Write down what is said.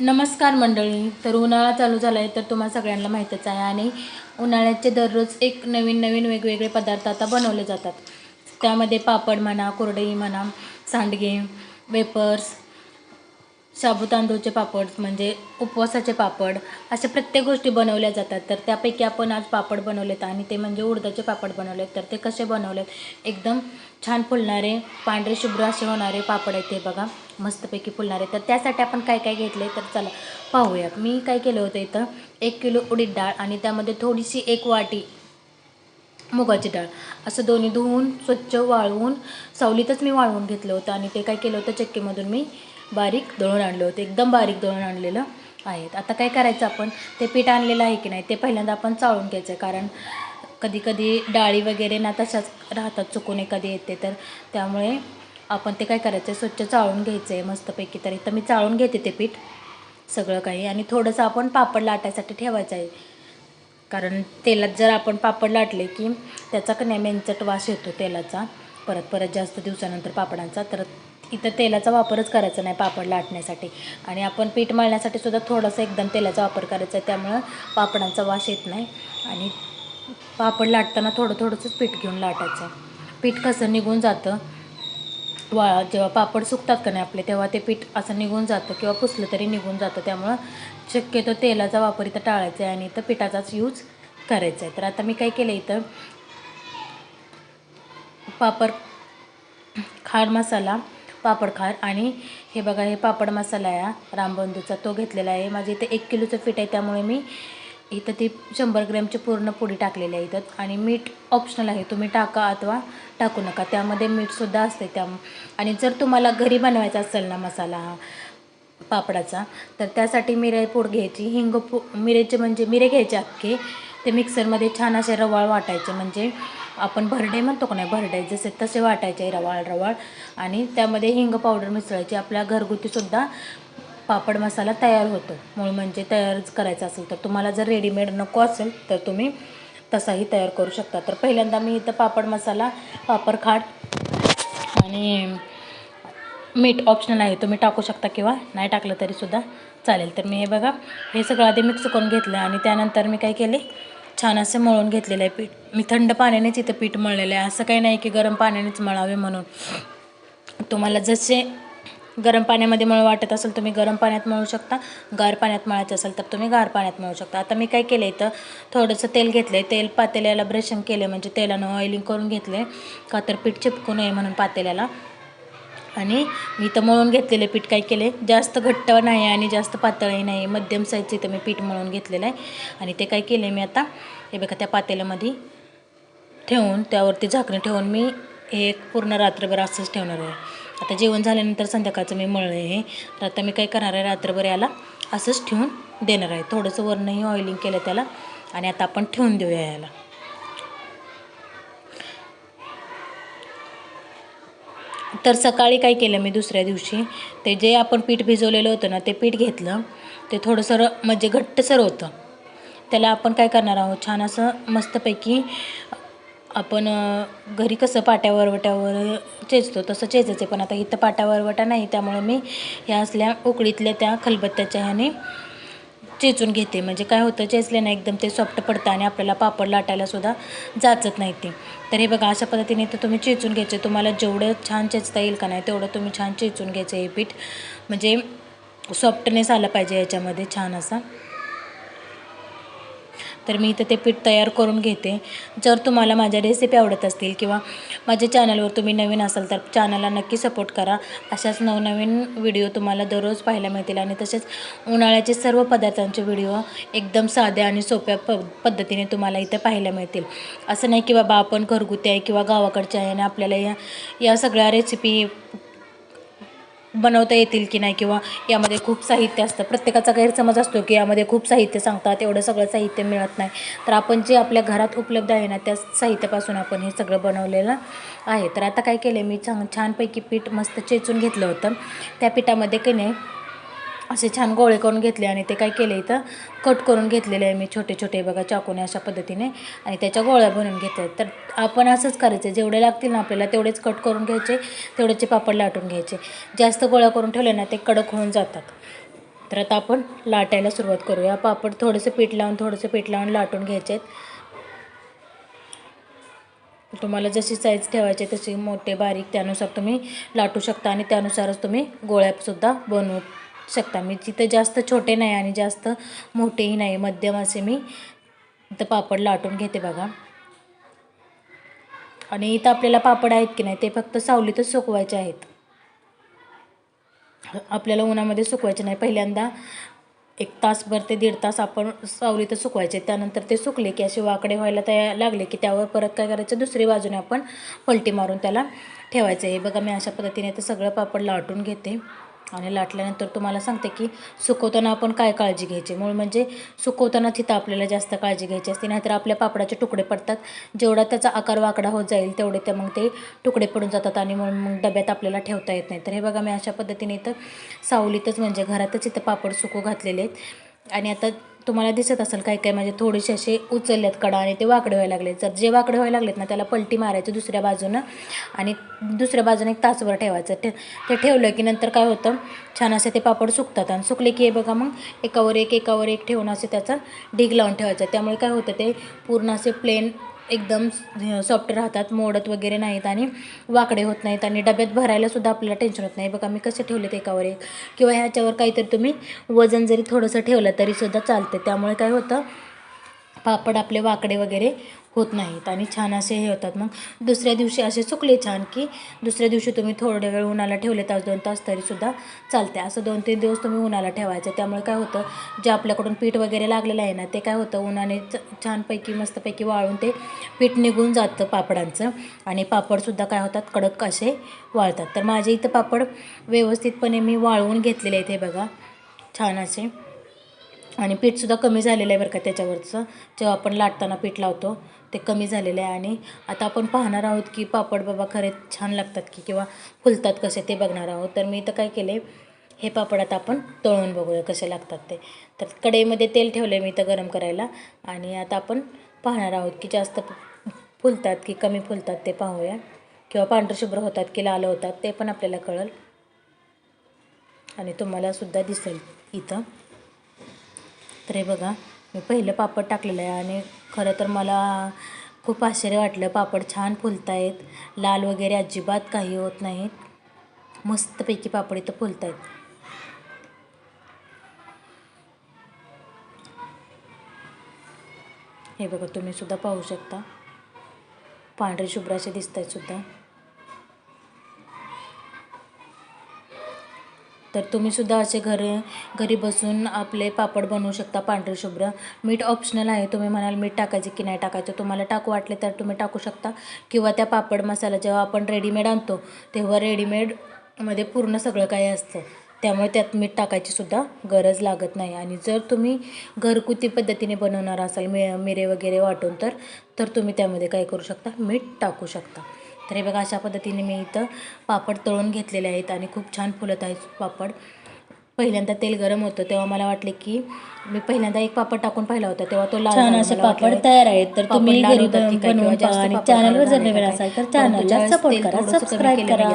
नमस्कार मंडळी. तर उन्हाळा चालू झाला आहे तर तुम्हाला सगळ्यांना माहीतच आहे. आणि उन्हाळ्याचे दररोज एक नवीन नवीन वेगवेगळे पदार्थ आता बनवले जातात. त्यामध्ये पापड म्हणा कुरडई म्हणा सांडगे वेपर्स शाबू तांदूळचे पापड म्हणजे उपवासाचे पापड अशा प्रत्येक गोष्टी बनवल्या जातात. तर त्यापैकी आपण आज पापड बनवलेत आणि ते म्हणजे उडदाचे पापड बनवलेत. तर ते कसे बनवलेत? एकदम छान फुलणारे पांढरे शुभ्र असे होणारे पापड आहेत ते बघा. मस्तपैकी फुलणारे. तर त्यासाठी आपण काय काय घेतले तर चला पाहूया मी काय केलं होतं इथं? एक किलो उडीद डाळ आणि त्यामध्ये थोडीशी एक वाटी मुगाची डाळ. असं दोन्ही धुवून स्वच्छ वाळवून सावलीतच मी वाळवून घेतलं होतं आणि ते काय केलं होतं? चक्कीमधून मी बारीक दळून आणलं होतं एकदम बारीक दळून आणलेलं आहे आता काय करायचं आपण? ते पीठ आणलेलं आहे की नाही ते पहिल्यांदा आपण चाळून घ्यायचं. आहे कारण कधी कधी डाळी वगैरे ना तशाच राहतात चुकून एखादी येते तर. त्यामुळे आपण ते काय करायचं आहे स्वच्छ चाळून घ्यायचं आहे मस्तपैकी तर. इथं मी चाळून घेते ते पीठ सगळं काही. आणि थोडंसं आपण पापड लाटायसाठी ठेवायचं आहे. कारण तेलात जर आपण पापड लाटले की त्याचा कन्या नाही मेंचट वास येतो तेलाचा. परत परत जास्त दिवसानंतर पापडांचा. तर इथं तेलाचा वापरच करायचा नाही पापड लाटण्यासाठी. आणि आपण पीठ मळण्यासाठी सुद्धा थोडंसं एकदम तेलाचा वापर करायचा आहे. त्यामुळं पापडांचा वास येत नाही. आणि पापड लाटताना थोडं थोडंसंच पीठ घेऊन लाटायचं. पीठ कसं निघून जातं वा जेव्हा पापड सुकतात का नाही आपले तेव्हा ते पीठ असं निघून जातं किंवा पुसलं तरी निघून जातं. त्यामुळं शक्यतो तेलाचा वापर इथं टाळायचा आहे आणि इथं पिठाचाच यूज करायचा आहे. तर आता मी काय केलं इथं पापड खार मसाला पापड खार आणि हे बघा हे पापड मसाला आहे हा. रामबंधूचा तो घेतलेला आहे. माझे इथं एक किलोचं पीठ आहे त्यामुळे मी इथं ती शंभर ग्रॅमची पूर्ण पुडी टाकलेली आहे इथं. आणि मीठ ऑप्शनल आहे. तुम्ही टाका अथवा टाकू नका. त्यामध्ये मीठसुद्धा असते त्या आणि जर तुम्हाला घरी बनवायचा असेल ना मसाला हा पापडाचा तर त्यासाठी मिरे पूड घ्यायची. हिंग पू मिरेचे म्हणजे मिरे घ्यायचे अख्खे. ते मिक्सरमध्ये छान असे रवाळ वाटायचे. म्हणजे आपण भरडे म्हणतो का नाही भरडे जसे तसे वाटायचे रवाळ रवाळ. आणि त्यामध्ये हिंग पावडर मिसळायची. आपल्या घरगुतीसुद्धा पापड मसाला तयार होतो. मूळ म्हणजे तयारच करायचा असेल तर. तुम्हाला जर रेडीमेड नको असेल तर तुम्ही तसाही तयार करू शकता. तर पहिल्यांदा मी इथं पापड मसाला पापड खाट आणि मीठ ऑप्शनल आहे. तुम्ही टाकू शकता किंवा नाही टाकलं तरीसुद्धा चालेल. तर मी हे बघा हे सगळं आधी मिक्स करून घेतलं आणि त्यानंतर मी काय केले? छान असं मळून घेतलेलं आहे पीठ. मी थंड पाण्यानेच इथं पीठ मळलेलं आहे. असं काही नाही की गरम पाण्यानेच मळावे म्हणून. तुम्हाला जसे गरम पाण्यामध्ये मळ वाटत असेल तुम्ही गरम पाण्यात मळू शकता. गार पाण्यात मळायचं असेल तर तुम्ही गार पाण्यात मळू शकता. आता मी काय केलं इथं? थोडंसं तेल घेतलं आहे तेल पातेल्याला ब्रशिंग केलं म्हणजे तेलानं ऑइलिंग करून घेतलं आहे का तर पीठ चिपकू नये म्हणून पातेल्याला. आणि मी इथं मळून घेतलेले पीठ काय केले? जास्त घट्ट नाही आणि जास्त पातळही नाही. मध्यम साईजचं इथं मी पीठ मळून घेतलेलं आहे. आणि ते काय केले मी आता? हे बघा त्या पातेल्यामध्ये ठेवून त्यावरती झाकणी ठेवून मी हे एक पूर्ण रात्रभर असंच ठेवणार आहे. आता जेवण झाल्यानंतर संध्याकाळचं मी मळलं आहे हे. तर आता मी काय करणार आहे? रात्रभर याला असंच ठेवून देणार आहे. थोडंसं वरणही ऑइलिंग केलं त्याला. आणि आता आपण ठेवून देऊया याला. तर सकाळी काय केलं मी दुसऱ्या दिवशी ते जे आपण पीठ भिजवलेलं होतं ना ते पीठ घेतलं. ते थोडंसं म्हणजे घट्टसर होतं. त्याला आपण काय करणार आहोत छान असं मस्तपैकी आपण घरी कसं पाट्या वरवट्यावर चेचतो तसं चेचायचं. पण आता इथं पाट्या वरवटा नाही त्यामुळे मी ह्या असल्या उकळीतल्या त्या खलबत्त्याच्या ह्याने चेचून घेते. म्हणजे काय होतं चेचले एकदम ते सॉफ्ट पडतं आणि आपल्याला पापड लाटायला सुद्धा जाचत नाही ते. तर हे बघा अशा पद्धतीने तर तुम्ही चेचून घ्यायचे. तुम्हाला जेवढं छान चेचता येईल का नाही तेवढं तुम्ही छान चेचून घ्यायचं हे पीठ. म्हणजे सॉफ्टनेस आला पाहिजे याच्यामध्ये छान असा. तर मी इथं ते पीठ तयार करून घेते. जर तुम्हाला माझ्या रेसिपी आवडत असतील किंवा माझ्या चॅनलवर तुम्ही नवीन असाल तर चॅनलला नक्की सपोर्ट करा. अशाच नवनवीन व्हिडिओ तुम्हाला दररोज पाहायला मिळतील आणि तसेच उन्हाळ्याचे सर्व पदार्थांचे व्हिडिओ एकदम साध्या आणि सोप्या प पद्धतीने तुम्हाला इथं पाहायला मिळतील. असं नाही की बाबा आपण घरगुती आहे किंवा गावाकडचे आहे आणि आपल्याला या या सगळ्या रेसिपी बनवता येतील की नाही किंवा यामध्ये खूप साहित्य असतं. प्रत्येकाचा गैरसमज असतो की यामध्ये खूप साहित्य सांगतात एवढं सगळं साहित्य मिळत नाही. तर आपण जे आपल्या घरात उपलब्ध आहे ना त्या साहित्यापासून आपण हे सगळं बनवलेलं आहे. तर आता काय केलं मी छान छानपैकी पीठ मस्त चेचून घेतलं होतं. त्या पिठामध्ये की नाही असे छान गोळे करून घेतले आणि ते काय केले इथं? कट करून घेतलेले आहे मी छोटे छोटे बघा चाकूने अशा पद्धतीने. आणि त्याच्या गोळ्या बनवून घेतल्या. तर आपण असंच करायचं जेवढे लागतील ना आपल्याला तेवढेच कट करून घ्यायचे तेवढेचे पापड लाटून घ्यायचे. जास्त गोळ्या करून ठेवले ना ते कडक होऊन जातात. तर आता आपण लाटायला सुरुवात करूया. पापड थोडंसं पीठ लावून थोडंसं पीठ लावून लाटून घ्यायचे आहेत. तुम्हाला जशी साईज ठेवायची तशी मोठे बारीक त्यानुसार तुम्ही लाटू शकता आणि त्यानुसारच तुम्ही गोळ्यासुद्धा बनवू शकता. मी तिथं जास्त छोटे नाही आणि जास्त मोठेही नाही मध्यम असे मी इथं पापड लाटून घेते बघा. आणि इथं आपल्याला पापड आहेत की नाही ते फक्त सावलीतच सुकवायचे आहेत. आपल्याला उन्हामध्ये सुकवायचे नाही. पहिल्यांदा एक तासभर ते दीड तास आपण सावलीतच सुकवायचे. त्यानंतर ते सुकले की असे वाकडे व्हायला तयार लागले की त्यावर परत काय करायचं दुसरी बाजूने आपण पलटी मारून त्याला ठेवायचं. आहे बघा मी अशा पद्धतीने ते सगळं पापड लाटून घेते. आणि लाटल्यानंतर तुम्हाला सांगते की सुकवताना आपण काय काळजी घ्यायची? मूळ म्हणजे सुकवताना तिथं आपल्याला जास्त काळजी घ्यायची असते. नाहीतर आपल्या पापडाचे तुकडे पडतात. जेवढा त्याचा आकार वाकडा होत जाईल तेवढे ते मग ते तुकडे पडून जातात आणि मग मग डब्यात आपल्याला ठेवता येत नाही. तर हे बघा मी अशा पद्धतीने इथं सावलीतच म्हणजे घरातच इथं पापड सुकू घातलेले आहेत. आणि आता तुम्हाला दिसत असेल काय काय म्हणजे थोडेसे असे उचलल्यात कडा आणि ते वाकडे व्हायला लागले जर जे वाकडे व्हायला लागलेत ना त्याला पलटी मारायची दुसऱ्या बाजूनं आणि दुसऱ्या बाजूने एक तासभर ठेवायचं. ते ते ठेवलं की नंतर काय होतं छान असे ते पापड सुकतात आणि सुकले की हे बघा मग एकावर एक एकावर एक ठेवून असे त्याचा ढीग लावून ठेवायचा. त्यामुळे काय होतं ते पूर्ण असे प्लेन एकदम सॉफ्ट राहतात मोडत वगैरे नाहीत आणि वाकडे होत नाहीत आणि डब्यात भरायलासुद्धा आपल्याला टेन्शन होत नाही. बघा मी कसे ठेवलेत एकावर एक. किंवा ह्याच्यावर काहीतरी तुम्ही वजन जरी थोडंसं ठेवलं तरीसुद्धा चालते त्यामुळे काय होतं पापड आपले वाकडे वगैरे होत नाहीत आणि छान असे हे होतात. मग दुसऱ्या दिवशी असे सुकले छान की दुसऱ्या दिवशी तुम्ही थोडे वेळ उन्हाला ठेवले तास दोन तास तरीसुद्धा चालते. असं दोन तीन दिवस तुम्ही उन्हाला ठेवायचं. त्यामुळे काय होतं जे आपल्याकडून पीठ वगैरे लागलेलं आहे ना ते काय होतं उन्हाने च छानपैकी मस्तपैकी वाळून ते पीठ निघून जातं पापडांचं आणि पापडसुद्धा काय होतात कडक असे वाळतात. तर माझे इथं पापड व्यवस्थितपणे मी वाळवून घेतलेले आहेत हे बघा. छान असे. आणि पीठसुद्धा कमी झालेलं आहे बरं का त्याच्यावरचं. जेव्हा आपण लाटताना पीठ लावतो ते कमी झालेलं आहे. आणि आता आपण पाहणार आहोत की पापड बाबा खरे छान लागतात की किंवा फुलतात कसे ते बघणार आहोत. तर मी इथं काय केले हे पापड आता आपण तळून बघूया कसे लागतात ते. तर कढईमध्ये तेल ठेवलं आहे मी इथं गरम करायला. आणि आता आपण पाहणार आहोत की जास्त फुलतात की कमी फुलतात ते पाहूया. किंवा पांढरशुभ्र होतात की लाल होतात ते पण आपल्याला कळेल. आणि तुम्हालासुद्धा दिसेल इथं. तर हे बघा मी पहिलं पापड टाकलेलं आहे आणि खरं तर मला खूप आश्चर्य वाटलं. पापड छान फुलत आहेत लाल वगैरे अजिबात काही होत नाहीत. मस्तपैकी पापड इथं फुलत आहेत हे बघा तुम्ही सुद्धा पाहू शकता. पांढरे शुभ्राचे दिसत आहेत सुद्धा. तर तुम्ही सुद्धा असे घर घरी बसून आपले पापड बनवू शकता पांढरे शुभ्र. मीठ ऑप्शनल आहे. तुम्ही म्हणाल मीठ टाकायचे की नाही टाकायचं. तुम्हाला टाकू वाटले तर तुम्ही टाकू शकता. किंवा त्या पापड मसाला जेव्हा आपण रेडीमेड आणतो तेव्हा रेडीमेडमध्ये पूर्ण सगळं काही असतं. त्यामुळे त्यात मीठ टाकायची सुद्धा गरज लागत नाही. आणि जर तुम्ही घरगुती पद्धतीने बनवणार असाल मि मिरे वगैरे वाटून तर तर तुम्ही त्यामध्ये काय करू शकता? मीठ टाकू शकता. तर हे बघा अशा पद्धतीने मी इथं पापड तळून घेतलेले आहेत आणि खूप छान फुलत आहेत पापड पहिल्यांदा तेल गरम होतं तेव्हा मला वाटले की मी पहिल्यांदा एक पापड टाकून पाहिला होता तेव्हा तो लाल झाला. असे पापड तयार आहेत तर तुम्ही घरी बनवून पहा आणि चॅनलवर जर नवीन असाल. तर चॅनलला ज्यावेळेस सपोर्ट करा सबस्क्राईब करा